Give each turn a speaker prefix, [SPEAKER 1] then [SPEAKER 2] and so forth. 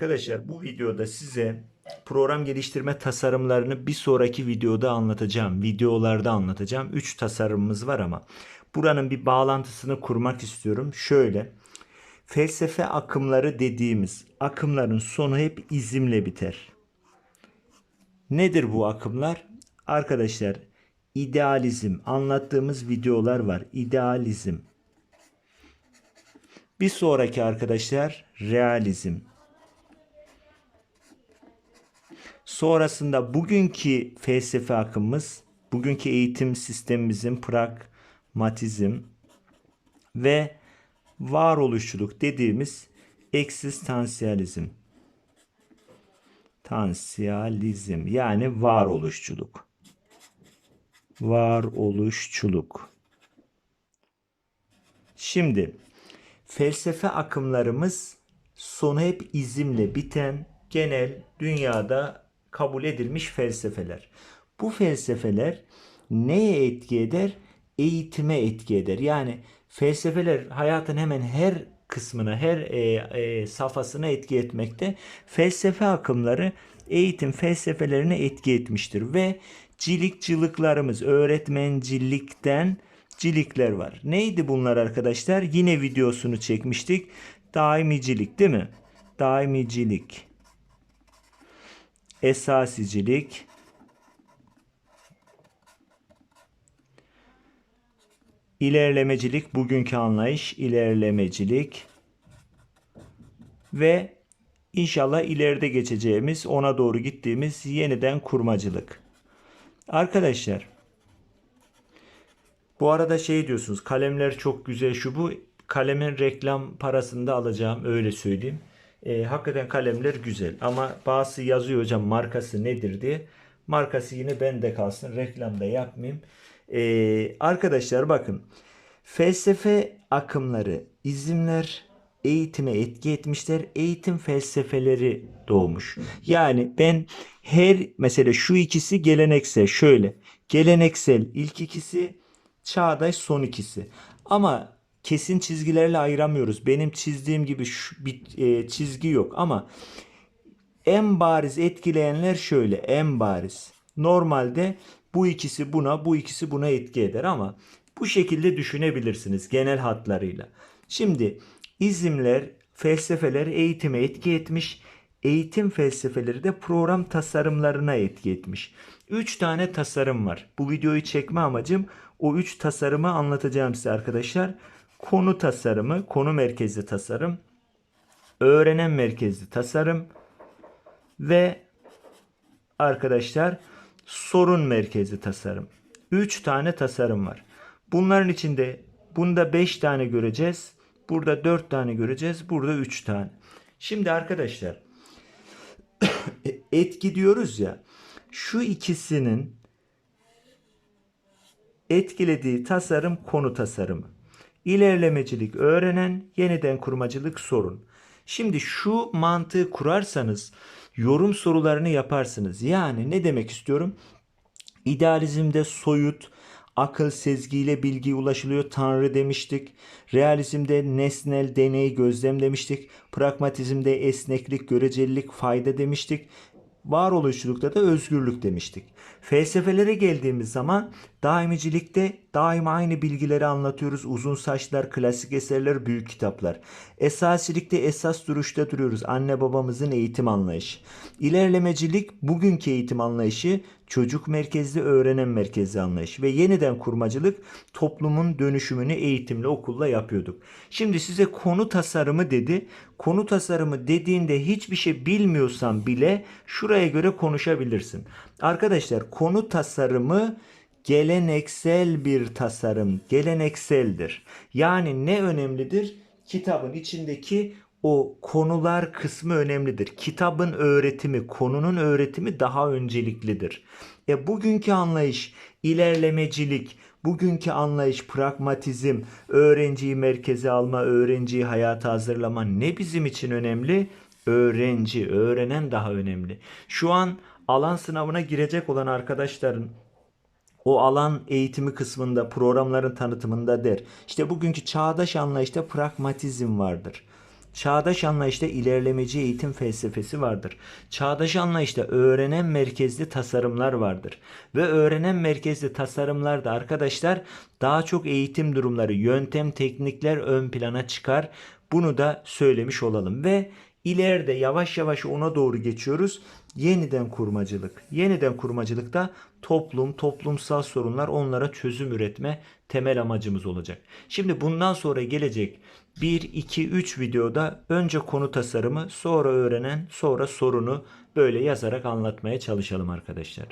[SPEAKER 1] Arkadaşlar bu videoda size program geliştirme tasarımlarını bir sonraki videoda anlatacağım. Videolarda anlatacağım. 3 tasarımımız var ama buranın bir bağlantısını kurmak istiyorum. Şöyle felsefe akımları dediğimiz akımların sonu hep izimle biter. Nedir bu akımlar? Arkadaşlar idealizm anlattığımız videolar var. İdealizm. Bir sonraki arkadaşlar realizm. Sonrasında bugünkü felsefe akımımız, bugünkü eğitim sistemimizin pragmatizm ve varoluşçuluk dediğimiz eksistansiyalizm. Tansiyalizm yani varoluşçuluk. Varoluşçuluk. Şimdi felsefe akımlarımız sonu hep izimle biten genel dünyada kabul edilmiş felsefeler. Bu felsefeler neye etki eder? Eğitime etki eder. Yani felsefeler hayatın hemen her kısmına, her e, e, safhasına etki etmekte. Felsefe akımları eğitim felsefelerine etki etmiştir ve cilikçılıklarımız, öğretmencilikten cilikler var. Neydi bunlar arkadaşlar? Yine videosunu çekmiştik. Daimicilik değil mi? Daimicilik. Esasicilik. İlerlemecilik, bugünkü anlayış, ilerlemecilik ve inşallah ileride geçeceğimiz, ona doğru gittiğimiz yeniden kurmacılık. Arkadaşlar, bu arada şey diyorsunuz, kalemler çok güzel şu bu. Kalemin reklam parasını da alacağım, öyle söyleyeyim. E, hakikaten kalemler güzel ama bazısı yazıyor hocam markası nedir diye. Markası yine bende kalsın, reklamda yapmayayım. Ee, arkadaşlar bakın felsefe akımları, izimler eğitime etki etmişler. Eğitim felsefeleri doğmuş. Yani ben her mesela şu ikisi geleneksel şöyle. Geleneksel ilk ikisi çağdaş son ikisi. Ama kesin çizgilerle ayıramıyoruz. Benim çizdiğim gibi şu, bir e, çizgi yok ama en bariz etkileyenler şöyle en bariz. Normalde bu ikisi buna, bu ikisi buna etki eder ama bu şekilde düşünebilirsiniz genel hatlarıyla. Şimdi izimler, felsefeler eğitime etki etmiş. Eğitim felsefeleri de program tasarımlarına etki etmiş. 3 tane tasarım var. Bu videoyu çekme amacım o 3 tasarımı anlatacağım size arkadaşlar. Konu tasarımı, konu merkezli tasarım, öğrenen merkezli tasarım ve arkadaşlar sorun merkezli tasarım. 3 tane tasarım var. Bunların içinde bunda 5 tane göreceğiz. Burada 4 tane göreceğiz. Burada 3 tane. Şimdi arkadaşlar etki diyoruz ya. Şu ikisinin etkilediği tasarım konu tasarımı. İlerlemecilik öğrenen, yeniden kurmacılık sorun. Şimdi şu mantığı kurarsanız yorum sorularını yaparsınız. Yani ne demek istiyorum? İdealizmde soyut, akıl sezgiyle bilgiye ulaşılıyor tanrı demiştik. Realizmde nesnel deney gözlem demiştik. Pragmatizmde esneklik, görecelilik, fayda demiştik. Varoluşçulukta da özgürlük demiştik. Felsefelere geldiğimiz zaman daimicilikte daima aynı bilgileri anlatıyoruz. Uzun saçlar, klasik eserler, büyük kitaplar. Esasilikte esas duruşta duruyoruz. Anne babamızın eğitim anlayışı. İlerlemecilik bugünkü eğitim anlayışı çocuk merkezli, öğrenen merkezli anlayış ve yeniden kurmacılık toplumun dönüşümünü eğitimle, okulla yapıyorduk. Şimdi size konu tasarımı dedi. Konu tasarımı dediğinde hiçbir şey bilmiyorsan bile şuraya göre konuşabilirsin. Arkadaşlar konu tasarımı geleneksel bir tasarım, gelenekseldir. Yani ne önemlidir? Kitabın içindeki o konular kısmı önemlidir. Kitabın öğretimi, konunun öğretimi daha önceliklidir. E bugünkü anlayış ilerlemecilik, bugünkü anlayış pragmatizm, öğrenciyi merkeze alma, öğrenciyi hayata hazırlama ne bizim için önemli? Öğrenci, öğrenen daha önemli. Şu an alan sınavına girecek olan arkadaşların o alan eğitimi kısmında programların tanıtımında der. İşte bugünkü çağdaş anlayışta pragmatizm vardır. Çağdaş anlayışta ilerlemeci eğitim felsefesi vardır. Çağdaş anlayışta öğrenen merkezli tasarımlar vardır. Ve öğrenen merkezli tasarımlarda arkadaşlar daha çok eğitim durumları, yöntem, teknikler ön plana çıkar. Bunu da söylemiş olalım ve ileride yavaş yavaş ona doğru geçiyoruz. Yeniden kurmacılık. Yeniden kurmacılıkta toplum, toplumsal sorunlar onlara çözüm üretme temel amacımız olacak. Şimdi bundan sonra gelecek 1, 2, 3 videoda önce konu tasarımı, sonra öğrenen, sonra sorunu böyle yazarak anlatmaya çalışalım arkadaşlar.